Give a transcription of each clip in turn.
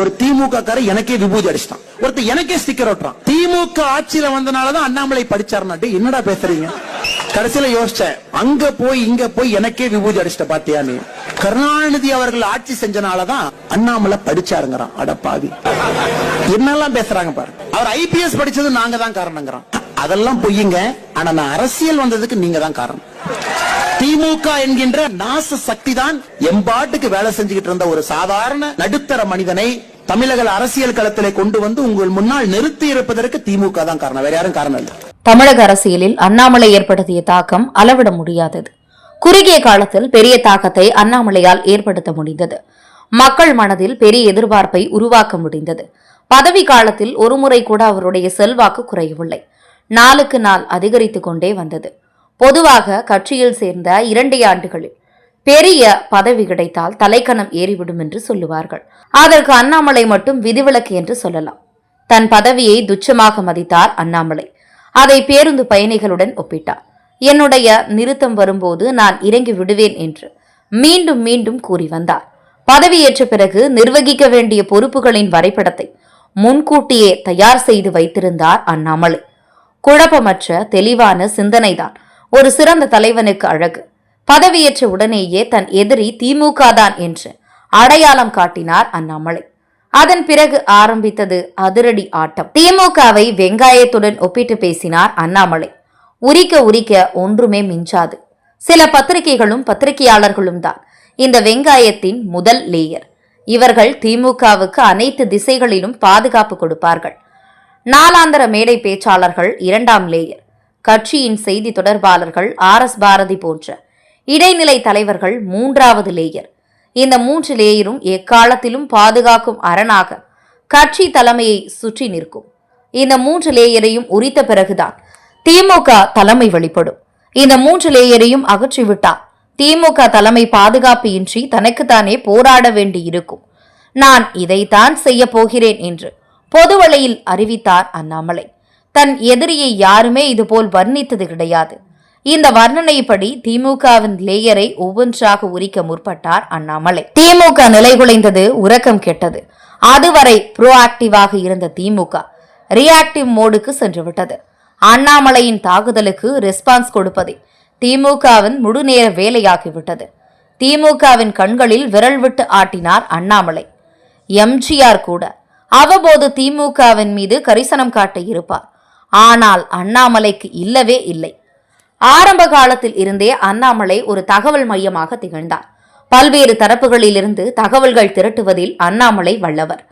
ஒரு திமுக கார எனக்கே விபூதி அடிச்சிட்டான். ஒருத்தர் எனக்கே ஸ்டிக்கர் ஒட்டுறான் திமுக ஆட்சியில வந்தனாலதான் அண்ணாமலை படிச்சாருனாட்டு என்னடா பேசுறீங்க? கடைசியில யோசிச்சேன் அங்க போய் இங்க போய் எனக்கே விபூதி அடிச்சிட்ட பாத்தியா நீ? கருணாநிதி அவர்கள் ஆட்சி செஞ்சனாலதான் அண்ணாமலை படிச்சாருங்கிறான் அட என்னெல்லாம் பேசுறாங்க பாரு. அவர் ஐபிஎஸ் படிச்சது நாங்க தான் காரணங்கிறான். அதெல்லாம் பொய்யுங்க. ஆனா நான் அரசியல் வந்ததுக்கு நீங்க தான் காரணம். திமுக என்கின்ற நாச சக்தி தான் எம்பாட்டுக்கு வேலை செஞ்சுக்கிட்டு இருந்த ஒரு சாதாரண நடுத்தர மனிதனை தமிழக அரசியல் களத்திலே கொண்டு வந்து உங்கள் முன்னால் நிறுத்தி இருப்பதற்கு திமுக தான் காரணம். வேற யாரும் காரணம் இல்லை. தமிழக அரசியலில் அண்ணாமலை ஏற்படுத்திய தாக்கம் அளவிட முடியாதது. குறுகிய காலத்தில் பெரிய தாக்கத்தை அண்ணாமலையால் ஏற்படுத்த முடிந்தது. மக்கள் மனதில் பெரிய எதிர்பார்ப்பை உருவாக்க முடிந்தது. பதவி காலத்தில் ஒருமுறை கூட அவருடைய செல்வாக்கு குறையவில்லை. நாளுக்கு நாள் அதிகரித்து கொண்டே வந்தது. பொதுவாக கட்சியில் சேர்ந்த இரண்டே ஆண்டுகளில் பெரிய பதவி கிடைத்தால் தலைக்கணம் ஏறிவிடும் என்று சொல்லுவார்கள். அதற்கு அண்ணாமலை மட்டும் விதிவிலக்கு என்று சொல்லலாம். தன் பதவியை துச்சமாக மதித்தார் அண்ணாமலை. அதை பேருந்து பயணிகளுடன் ஒப்பிட்டார். என்னுடைய நிறுத்தம் வரும்போது நான் இறங்கி விடுவேன் என்று மீண்டும் மீண்டும் கூறி வந்தார். பதவியேற்ற பிறகு நிர்வகிக்க வேண்டிய பொறுப்புகளின் வரைபடத்தை முன்கூட்டியே தயார் செய்து வைத்திருந்தார் அண்ணாமலை. குழப்பமற்ற தெளிவான சிந்தனைதான். ஒரு சிறந்த தலைவனுக்கு அழகு. பதவியேற்ற உடனேயே தன் எதிரி திமுக தான் என்று அடையாளம் காட்டினார் அண்ணாமலை. அதன் பிறகு ஆரம்பித்தது அதிரடி ஆட்டம். திமுகவை வெங்காயத்துடன் ஒப்பிட்டு பேசினார் அண்ணாமலை. உரிக்க உரிக்க ஒன்றுமே மிஞ்சாது. சில பத்திரிகைகளும் பத்திரிகையாளர்களும் தான் இந்த வெங்காயத்தின் முதல் லேயர் இவர்கள் திமுகவுக்கு அனைத்து திசைகளிலும் பாதுகாப்பு கொடுப்பார்கள். நாலாந்தர மேடை பேச்சாளர்கள் இரண்டாம் லேயர் கட்சியின் செய்தி தொடர்பாளர்கள் ஆர் எஸ் பாரதி போன்ற இடைநிலை தலைவர்கள் மூன்றாவது லேயர் இந்த மூன்று லேயரும் எக்காலத்திலும் பாதுகாக்கும் அரணாக கட்சி தலைமையை சுற்றி நிற்கும். இந்த மூன்று லேயரையும் உரித்த பிறகுதான் திமுக தலைமை வெளிப்படும். இந்த மூன்று லேயரையும் அகற்றிவிட்டால் திமுக தலைமை பாதுகாப்பு இன்றி தனக்குத்தானே போராட வேண்டியிருக்கும். நான் இதைத்தான் செய்ய போகிறேன் என்று பொதுவழியில் அறிவித்தார் அண்ணாமலை. தன் எதிரியை யாருமே இதுபோல் வர்ணித்தது கிடையாது. இந்த வர்ணனைப்படி திமுகவின் லேயரை ஒவ்வொன்றாக உரிக்க முற்பட்டார் அண்ணாமலை. திமுக நிலைகுலைந்தது உறக்கம் கெட்டது. அதுவரை ப்ரோஆக்டிவாக இருந்த திமுக ரியாக்டிவ் மோடுக்கு சென்றுவிட்டது. அண்ணாமலையின் தாக்குதலுக்கு ரெஸ்பான்ஸ் கொடுப்பதே திமுகவின் முழுநேர வேலையாகிவிட்டது. திமுகவின் கண்களில் விரல் விட்டு ஆட்டினார் அண்ணாமலை. எம்ஜிஆர் கூட அவ்வப்போது திமுகவின் மீது கரிசனம் காட்ட இருப்பார். ஆனால் அண்ணாமலைக்கு இல்லவே இல்லை. ஆரம்ப காலத்தில் இருந்தே அண்ணாமலை ஒரு தகவல் மையமாக திகழ்ந்தார். பல்வேறு தரப்புகளிலிருந்து தகவல்கள் திரட்டுவதில் அண்ணாமலை வல்லவர்.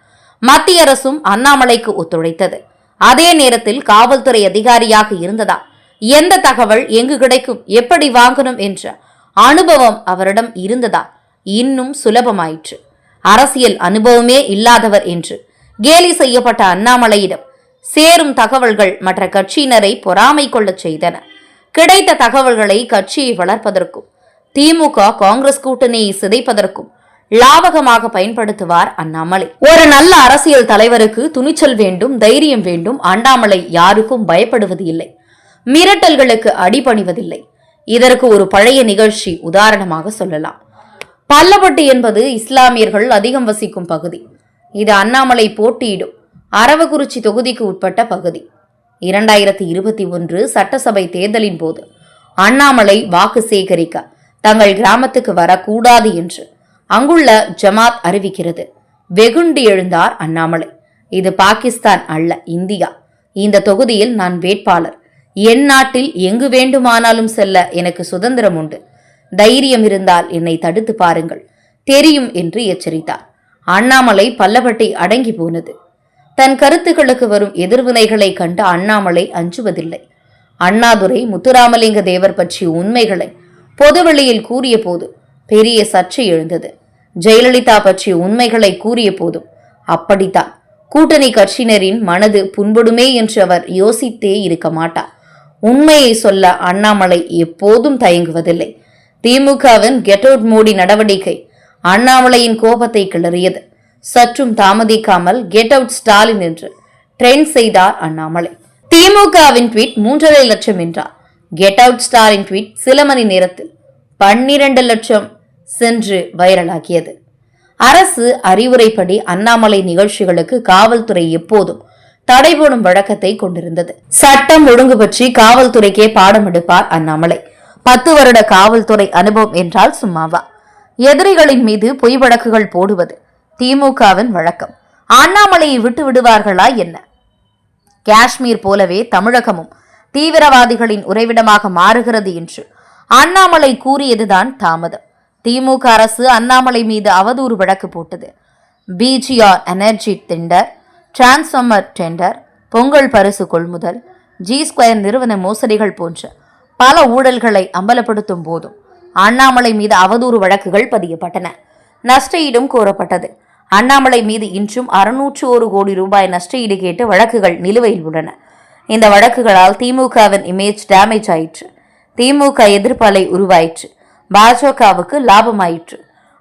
மத்திய அரசும் அண்ணாமலைக்கு ஒத்துழைத்தது. அதே நேரத்தில் காவல்துறை அதிகாரியாக இருந்ததா? எந்த தகவல் எங்கு கிடைக்கும்? எப்படி வாங்கணும் என்ற அனுபவம் அவரிடம் இருந்ததா? இன்னும் சுலபமாயிற்று. அரசியல் அனுபவமே இல்லாதவர் என்று கேலி செய்யப்பட்ட அண்ணாமலையிடம் சேரும் தகவல்கள் மற்ற கட்சியினரை பொறாமை கொள்ளச் செய்தன. கிடைத்த தகவல்களை கட்சியை வளர்ப்பதற்கும் திமுக காங்கிரஸ் கூட்டணியை சிதைப்பதற்கும் லாபகமாக பயன்படுத்துவார் அண்ணாமலை. ஒரு நல்ல அரசியல் தலைவருக்கு துணிச்சல் வேண்டும் தைரியம் வேண்டும் அண்ணாமலை யாருக்கும் பயப்படுவது இல்லை மிரட்டல்களுக்கு அடிபணிவதில்லை. இதற்கு ஒரு பழைய நிகழ்ச்சி உதாரணமாக சொல்லலாம். பல்லப்பட்டு என்பது இஸ்லாமியர்கள் அதிகம் வசிக்கும் பகுதி. இது அண்ணாமலை போட்டியிடும் அரவக்குறிச்சி தொகுதிக்கு உட்பட்ட பகுதி. இரண்டாயிரத்தி இருபத்தி ஒன்று சட்டசபை தேர்தலின் போது அண்ணாமலை வாக்கு சேகரிக்க தங்கள் கிராமத்துக்கு வரக்கூடாது என்று அங்குள்ள ஜமாத் அறிவிக்கிறது. வெகுண்டு எழுந்தார் அண்ணாமலை. இது பாகிஸ்தான் அல்ல இந்தியா. இந்த தொகுதியில் நான் வேட்பாளர். என் நாட்டில் எங்கு வேண்டுமானாலும் செல்ல எனக்கு சுதந்திரம் உண்டு. தைரியம் இருந்தால் என்னை தடுத்து பாருங்கள். தெரியும் என்று எச்சரித்தார். அண்ணாமலை பல்லவட்டை அடங்கி போனது. தன் கருத்துக்களுக்கு வரும் எதிர்வினைகளை கண்டு அண்ணாமலை அஞ்சுவதில்லை. அண்ணாதுரை முத்துராமலிங்க தேவர் பற்றிய உண்மைகளை பொதுவெளியில் கூறிய போது பெரிய சர்ச்சை எழுந்தது. ஜெயலலிதா பற்றிய உண்மைகளை கூறிய போதும் அப்படித்தான். கூட்டணி கட்சியினரின் மனது புண்படுமே என்று அவர் யோசித்தே இருக்க மாட்டார். உண்மையை சொல்ல அண்ணாமலை எப்போதும் தயங்குவதில்லை. திமுகவின் கெட் அவுட் மோடி நடவடிக்கை அண்ணாமலையின் கோபத்தை கிளறியது. சற்றும் தாமதிக்காமல் கெட் அவுட் ஸ்டாலின் என்று ட்ரெண்ட் செய்தார் அண்ணாமலை. திமுகவின் ட்வீட் மூன்றரை லட்சம் என்றார். கெட் அவுட் ஸ்டாலின் ட்வீட் சில மணி நேரத்தில் பன்னிரண்டு லட்சம் சென்று வைரலாகியது. அரசு அறிவுரைப்படி அண்ணாமலை நிகழ்ச்சிகளுக்கு காவல்துறை எப்போதும் தடை போடும் வழக்கத்தை கொண்டிருந்தது. சட்டம் ஒழுங்கு பற்றி காவல்துறைக்கே பாடம் எடுப்பார் அண்ணாமலை. பத்து வருட காவல்துறை அனுபவம் என்றால் சும்மாவா? எதிரிகளின் மீது பொய் வழக்குகள் போடுவது. திமுகவின் வழக்கம். அண்ணாமலையை விட்டு விடுவார்களா என்ன? காஷ்மீர் போலவே தமிழகமும் தீவிரவாதிகளின் உறைவிடமாக மாறுகிறது என்று அண்ணாமலை கூறியதுதான் தாமதம். திமுக அரசு அண்ணாமலை மீது அவதூறு வழக்கு போட்டது. BGR energy tender transformer tender Pongal பரிசு கொள்முதல் ஜி ஸ்கொயர் நிறுவன மோசடிகள் போன்ற பல ஊழல்களை அம்பலப்படுத்தும் போதும் அண்ணாமலை மீது அவதூறு வழக்குகள் பதியப்பட்டன. நஷ்டஈடும் கோரப்பட்டது. அண்ணாமலை மீது இன்றும் அறுநூற்று ஒரு கோடி ரூபாய் நஷ்டஈடு கேட்டு வழக்குகள் நிலுவையில் உள்ளன. இந்த வழக்குகளால் திமுகவின் இமேஜ் டேமேஜ் ஆயிற்று. திமுக எதிர்ப்பலை உருவாயிற்று. பாஜகவுக்கு லாபமாயிற்று.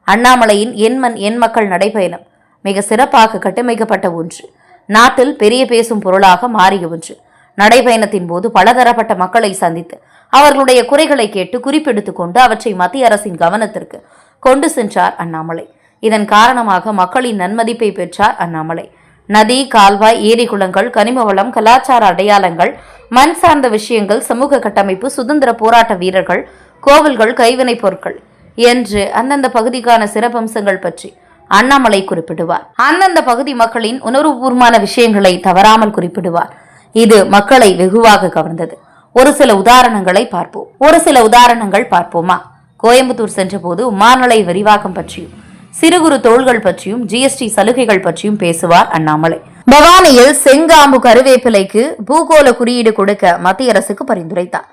அண்ணாமலையின் எண்மண் எண் மக்கள் நடைபயணம் மிக சிறப்பாக கட்டமைக்கப்பட்ட ஒன்று. நாட்டில் பெரிய பேசும் பொருளாக மாறிய ஒன்று. நடைபயணத்தின் போது பலதரப்பட்ட மக்களை சந்தித்து அவர்களுடைய குறைகளை கேட்டு குறிப்பெடுத்து கொண்டு அவற்றை மத்திய அரசின் கவனத்திற்கு கொண்டு சென்றார் அண்ணாமலை. இதன் காரணமாக மக்களின் நன்மதிப்பை பெற்றார் அண்ணாமலை. நதி கால்வாய் ஏரி குளங்கள் கனிம வளம் கலாச்சார அடையாளங்கள் மண் சார்ந்த விஷயங்கள் சமூக கட்டமைப்பு சுதந்திர போராட்ட வீரர்கள் கோவில்கள் கைவினைப் பொருட்கள் என்று அந்தந்த பகுதிக்கான சிறப்பம்சங்கள் பற்றி அண்ணாமலை குறிப்பிடுவார். அந்தந்த பகுதி மக்களின் உணர்வுபூர்வமான விஷயங்களை தவறாமல் குறிப்பிடுவார். இது மக்களை வெகுவாக கவர்ந்தது. ஒரு சில உதாரணங்களை பார்ப்போம். ஒரு சில உதாரணங்கள் பார்ப்போமா? கோயம்புத்தூர் சென்றபோது உமாநிலை விரிவாக்கம் பற்றியும் சிறு குறு தொழில்கள் பற்றியும் ஜிஎஸ்டி சலுகைகள் பற்றியும் பேசுவார் அண்ணாமலை. பவானியில் செங்காம்பு கருவேப்பிலைக்கு பூகோள குறியீடு கொடுக்க மத்திய அரசுக்கு பரிந்துரைத்தார்.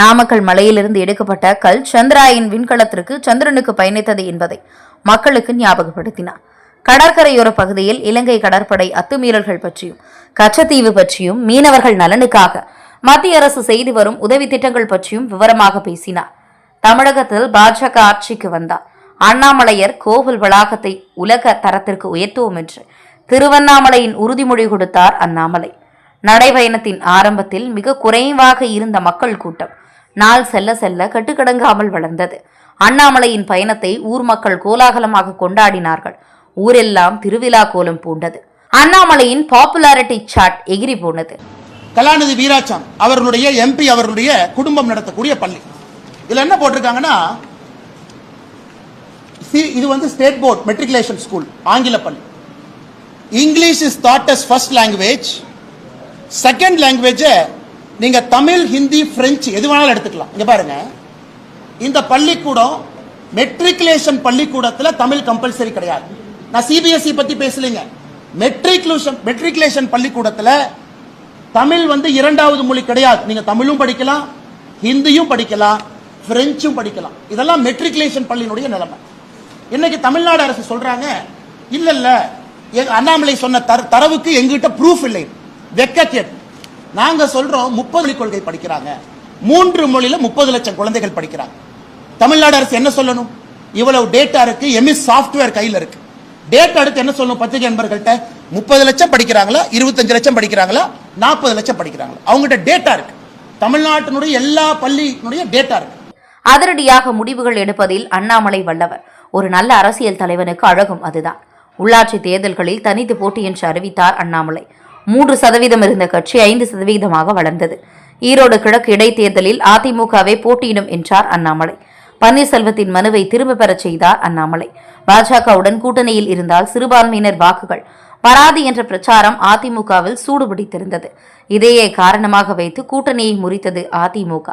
நாமக்கல் மலையிலிருந்து எடுக்கப்பட்ட கல் சந்திராயின் விண்கலத்திற்கு சந்திரனுக்கு பயணித்தது என்பதை மக்களுக்கு ஞாபகப்படுத்தினார். கடற்கரையோர பகுதியில் இலங்கை கடற்படை அத்துமீறல்கள் பற்றியும் கச்சத்தீவு பற்றியும் மீனவர்கள் நலனுக்காக மத்திய அரசு செய்து வரும் உதவி திட்டங்கள் பற்றியும் விவரமாக பேசினார். தமிழகத்தில் பாஜக ஆட்சிக்கு வந்தார். அண்ணாமலையர் கோவில் வளாகத்தை உலக தரத்திற்கு உயர்த்துவோம் என்று திருவண்ணாமலையின் உறுதிமொழி கொடுத்தார் அண்ணாமலை. நடைபயணத்தின் ஆரம்பத்தில் மிக குறைவாக இருந்த மக்கள் கூட்டம் நாள் செல்ல செல்ல கட்டுக்கடங்காமல் வளர்ந்தது. அண்ணாமலையின் பயணத்தை ஊர் மக்கள் கோலாகலமாக கொண்டாடினார்கள். ஊரெல்லாம் திருவிழா கோலம் பூண்டது. அண்ணாமலையின் பாப்புலாரிட்டி சாட் எகிரி போனது. கலாநிதி வீராச்சாம் அவர்களுடைய எம்பி அவர்களுடைய குடும்பம் நடத்தக்கூடிய பள்ளி. இதுல என்ன போட்டிருக்காங்கன்னா சி- இது வந்து ஸ்டேட் போர்ட் மெட்ரிகுலேஷன் ஸ்கூல் ஆங்கில பள்ளி. English is taught as first language second language நீங்க தமிழ் ஹிந்தி பிரெஞ்சு எது வேணாலும் எடுத்துக்கலாம். இங்க பாருங்க. இந்த பள்ளிக்கூடம் மெட்ரிகுலேஷன் பள்ளிக்கூடத்தில் தமிழ் கம்பல்சரி கிடையாது. நான் சிபிஎஸ்இ பத்தி பேசலைங்க. மெட்ரிகுலேஷன் மெட்ரிகுலேஷன் பள்ளிக்கூடத்தில் தமிழ் வந்து இரண்டாவது மொழி கிடையாது. நீங்க தமிழும் படிக்கலாம் ஹிந்தியும் படிக்கலாம் பிரெஞ்சும் படிக்கலாம். இதெல்லாம் மெட்ரிகுலேஷன் பள்ளியினுடைய நிலைமை. இன்னைக்கு தமிழ்நாடு அரசு சொல்றாங்க இல்ல இல்ல அண்ணாமலை சொன்ன தர- தரவுக்கு எங்கிட்ட ப்ரூஃப் இல்லை. வெக்கக்கேடு நாங்க சொல்றோம் முப்பது கொள்கை படிக்கிறாங்க. மூன்று மொழியில முப்பது லட்சம் குழந்தைகள் படிக்கிறாங்க. தமிழ்நாடு அரசு என்ன சொல்லணும்? இவ்வளவு டேட்டா இருக்கு எம்எஸ் சாஃப்ட்வேர் கையில் இருக்கு. டேட்டா எடுத்து என்ன சொல்லணும் பத்திரிகை நண்பர்கள்ட்ட? முப்பது லட்சம் படிக்கிறாங்களா? இருபத்தஞ்சு லட்சம் படிக்கிறாங்களா? நாற்பது லட்சம் படிக்கிறாங்களா? அவங்ககிட்ட டேட்டா இருக்கு. தமிழ்நாட்டினுடைய எல்லா பள்ளியினுடைய டேட்டா இருக்கு. அதிரடியாக முடிவுகள் எடுப்பதில் அண்ணாமலை வல்லவர். ஒரு நல்ல அரசியல் தலைவனுக்கு அழகும் அதுதான். உள்ளாட்சி தேர்தல்களில் தனித்து போட்டி என்று அறிவித்தார் அண்ணாமலை. மூன்று சதவீதம் இருந்த கட்சி ஐந்து சதவீதமாக வளர்ந்தது. ஈரோடு கிழக்கு இடைத்தேர்தலில் அதிமுகவே போட்டியிடும் என்றார் அண்ணாமலை. பன்னீர்செல்வத்தின் மனுவை திரும்ப பெறச் செய்தார் அண்ணாமலை. பாஜகவுடன் கூட்டணியில் இருந்தால் சிறுபான்மையினர் வாக்குகள் வராது என்ற பிரச்சாரம் அதிமுகவில் சூடுபிடித்திருந்தது. இதையே காரணமாக வைத்து கூட்டணியை முறித்தது அதிமுக.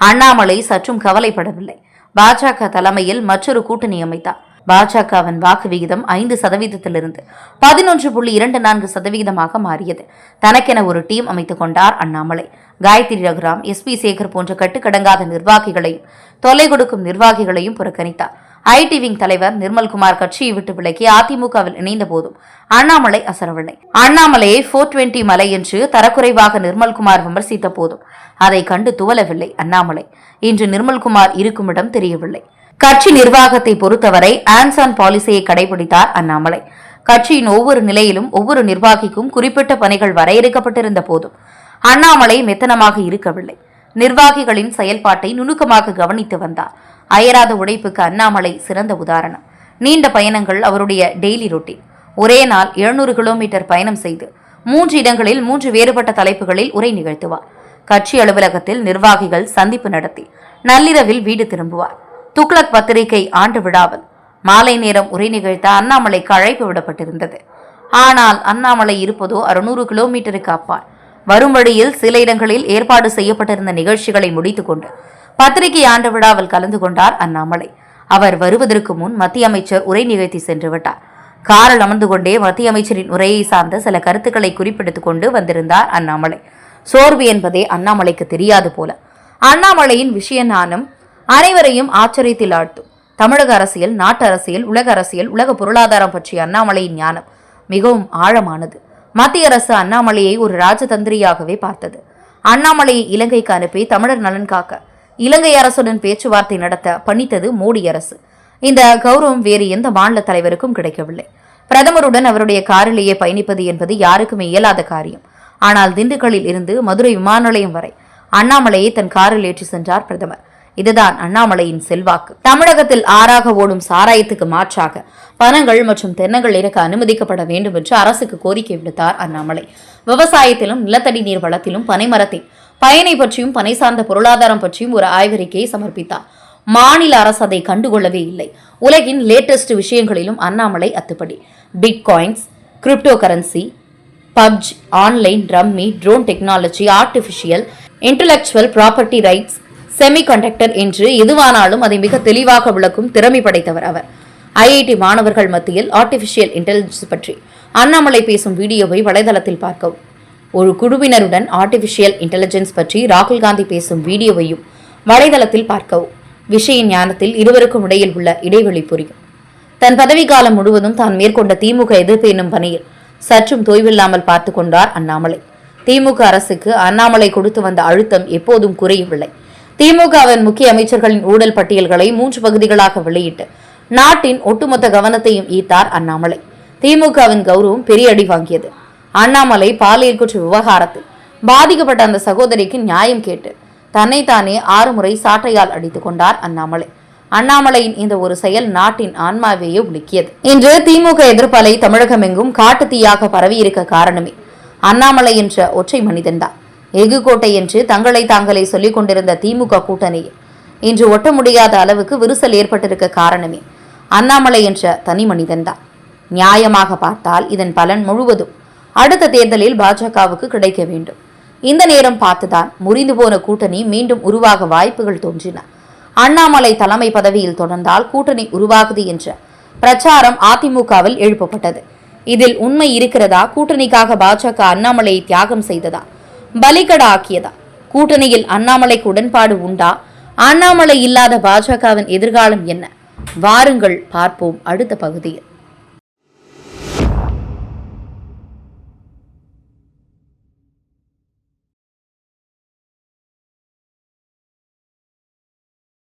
அண்ணாமலை சற்றும் கவலைப்படவில்லை. பாஜக தலைமையில் மற்றொரு கூட்டணி அமைத்தார். பாஜகவின் வாக்கு விகிதம் ஐந்து சதவீதத்திலிருந்து பதினொன்று புள்ளி இரண்டு நான்கு சதவீதமாக மாறியது. தனக்கென ஒரு டீம் அமைத்துக் கொண்டார் அண்ணாமலை. காயத்ரி ரகுராம் எஸ் பி சேகர் போன்ற கட்டுக்கடங்காத நிர்வாகிகளையும் தொலை கொடுக்கும் நிர்வாகிகளையும் புறக்கணித்தார். ஐடி விங் தலைவர் நிர்மல்குமார் கட்சியை விட்டு விலகி அதிமுகவில் இணைந்த போதும் அண்ணாமலை அசரவில்லை. அண்ணாமலையை போர் டுவெண்டி மலை என்று தரக்குறைவாக நிர்மல்குமார் விமர்சித்த போதும் அதை கண்டு துவலவில்லை அண்ணாமலை. இன்று நிர்மல்குமார் இருக்குமிடம் தெரியவில்லை. கட்சி நிர்வாகத்தை பொறுத்தவரை ஆன்சான் பாலிசியை கடைபிடித்தார் அண்ணாமலை. கட்சியின் ஒவ்வொரு நிலையிலும் ஒவ்வொரு நிர்வாகிக்கும் குறிப்பிட்ட பணிகள் வரையறுக்கப்பட்டிருந்த போதும் அண்ணாமலை மெத்தனமாக இருக்கவில்லை. நிர்வாகிகளின் செயல்பாட்டை நுணுக்கமாக கவனித்து வந்தார். அயராத உழைப்புக்கு அண்ணாமலை சிறந்த உதாரணம். நீண்ட பயணங்கள் அவருடைய டெய்லி ரொட்டீன் ஒரே நாள் 700 கிலோமீட்டர் பயணம் செய்து மூன்று இடங்களில் மூன்று வேறுபட்ட தலைப்புகளில் உரை நிகழ்த்துவார். கட்சி அலுவலகத்தில் நிர்வாகிகள் சந்திப்பு நடத்தி நள்ளிரவில் வீடு திரும்புவார். துக்ளக் பத்திரிகை ஆண்டு விழாவில் மாலை நேரம் உரை நிகழ்த்த அண்ணாமலைக்கு அழைப்பு விடப்பட்டிருந்தது. ஆனால் அண்ணாமலை இருப்பதோ அறுநூறு கிலோமீட்டருக்கு அப்பால். வரும் வழியில் சில இடங்களில் ஏற்பாடு செய்யப்பட்டிருந்த நிகழ்ச்சிகளை முடித்துக்கொண்டு பத்திரிகை ஆண்டு விழாவில் கலந்து கொண்டார் அண்ணாமலை. அவர் வருவதற்கு முன் மத்திய அமைச்சர் உரை நிகழ்த்தி சென்று விட்டார். காரில் அமர்ந்து கொண்டே மத்திய அமைச்சரின் உரையை சார்ந்த சில கருத்துக்களை குறிப்பிட்டுக் கொண்டு வந்திருந்தார் அண்ணாமலை. சோர்வு என்பதே அண்ணாமலைக்கு தெரியாது போல. அண்ணாமலையின் விஷய நாணம் அனைவரையும் ஆச்சரியத்தில் ஆழ்த்தும். தமிழக அரசியல் நாட்டு அரசியல் உலக அரசியல் உலக பொருளாதாரம் பற்றிய அண்ணாமலையின் ஞானம் மிகவும் ஆழமானது. மத்திய அரசு அண்ணாமலையை ஒரு ராஜதந்திரியாகவே பார்த்தது. அண்ணாமலையை இலங்கைக்கு அனுப்பி தமிழர் நலன் காக்க இலங்கை அரசுடன் பேச்சுவார்த்தை நடத்த பணித்தது மோடி அரசு. இந்த கௌரவம் வேறு எந்த மாநில தலைவருக்கும் கிடைக்கவில்லை. பிரதமருடன் அவருடைய காரிலேயே பயணிப்பது என்பது யாருக்குமே இயலாத காரியம். ஆனால் திண்டுக்கல்லில் இருந்து மதுரை விமான நிலையம் வரை அண்ணாமலையை தன் காரில் ஏற்றி சென்றார் பிரதமர். இதுதான் அண்ணாமலையின் செல்வாக்கு. தமிழகத்தில் ஆறாக ஓடும் சாராயத்துக்கு மாற்றாக பனங்கள் மற்றும் தென்னங்கள் இறக்க அனுமதிக்கப்பட வேண்டும் என்று அரசுக்கு கோரிக்கை விடுத்தார் அண்ணாமலை. விவசாயத்திலும் நிலத்தடி நீர் வளத்திலும் பனைமரத்தின் பயனை பற்றியும் பனை சார்ந்த பொருளாதாரம் பற்றியும் ஒரு ஆய்வறிக்கையை சமர்ப்பித்தார். மாநில அரசு அதை கண்டுகொள்ளவே இல்லை. உலகின் லேட்டஸ்ட் விஷயங்களிலும் Annamalai அத்துப்படி. Bitcoins crypto currency PUBG online rummy drone technology artificial intellectual property rights semiconductor என்று எதுவானாலும் அதை மிக தெளிவாக விளக்கும் திறமை படைத்தவர் அவர். ஐஐடி மாணவர்கள் மத்தியில் ஆர்டிஃபிஷியல் இன்டெலிஜென்ஸ் பற்றி. அண்ணாமலை பேசும் வீடியோவை வலைதளத்தில் பார்க்கவும். ஒரு குழுவினருடன் ஆர்டிஃபிஷியல் இன்டெலிஜென்ஸ் பற்றி ராகுல் காந்தி பேசும் வீடியோவையும் வலைதளத்தில் பார்க்கவும். விஷய ஞானத்தில் இருவருக்கும் இடையில் உள்ள இடைவெளி புரியும். தன் பதவிக்காலம் முழுவதும் தான் மேற்கொண்ட திமுக எதிர்ப்பு என்னும் பணியில் சற்றும் தொய்வில்லாமல் பார்த்து கொண்டார் அண்ணாமலை. திமுக அரசுக்கு அண்ணாமலை கொடுத்து வந்த அழுத்தம் எப்போதும் குறையவில்லை. திமுகவின் முக்கிய அமைச்சர்களின் ஊழல் பட்டியல்களை மூன்று பகுதிகளாக வெளியிட்டு நாட்டின் ஒட்டுமொத்த கவனத்தையும் ஈர்த்தார் அண்ணாமலை. திமுகவின் கௌரவம் பெரிய அடி வாங்கியது. அண்ணாமலை பாலியல் குற்ற விவகாரத்தில் பாதிக்கப்பட்ட அந்த சகோதரிக்கு நியாயம் கேட்டு தன்னைத்தானே ஆறு முறை சாட்டையால் அடித்துக் கொண்டார் அண்ணாமலை. அண்ணாமலையின் இந்த ஒரு செயல் நாட்டின் ஆன்மாவையே உலுக்கியது. இன்று திமுக எதிர்ப்பலை தமிழகமெங்கும் காட்டுத்தீயாக பரவியிருக்க காரணமே அண்ணாமலை என்ற ஒற்றை மனிதன்தான். எகுகோட்டை என்று தங்களை தாங்களே சொல்லிக் கொண்டிருந்த திமுக கூட்டணியில் இன்று ஒட்ட முடியாத அளவுக்கு விரிசல் ஏற்பட்டிருக்க காரணமே அண்ணாமலை என்ற தனி மனிதன்தான். நியாயமாக பார்த்தால் இதன் பலன் முழுவதும் அடுத்த தேர்தலில் பாஜகவுக்கு கிடைக்க வேண்டும். இந்த நேரம் பார்த்துதான் முறிந்து போன கூட்டணி மீண்டும் உருவாக வாய்ப்புகள் தோன்றின. அண்ணாமலை தலைமை பதவியில் தொடர்ந்தால் கூட்டணி உருவாகுது என்ற பிரச்சாரம் அதிமுகவில் எழுப்பப்பட்டது. இதில் உண்மை இருக்கிறதா? கூட்டணிக்காக பாஜக அண்ணாமலையை தியாகம் செய்ததா? பலிகடா ஆக்கியதா? கூட்டணியில் அண்ணாமலைக்கு உடன்பாடு உண்டா? அண்ணாமலை இல்லாத பாஜகவின் எதிர்காலம் என்ன? வாருங்கள் பார்ப்போம் அடுத்த பகுதியில்.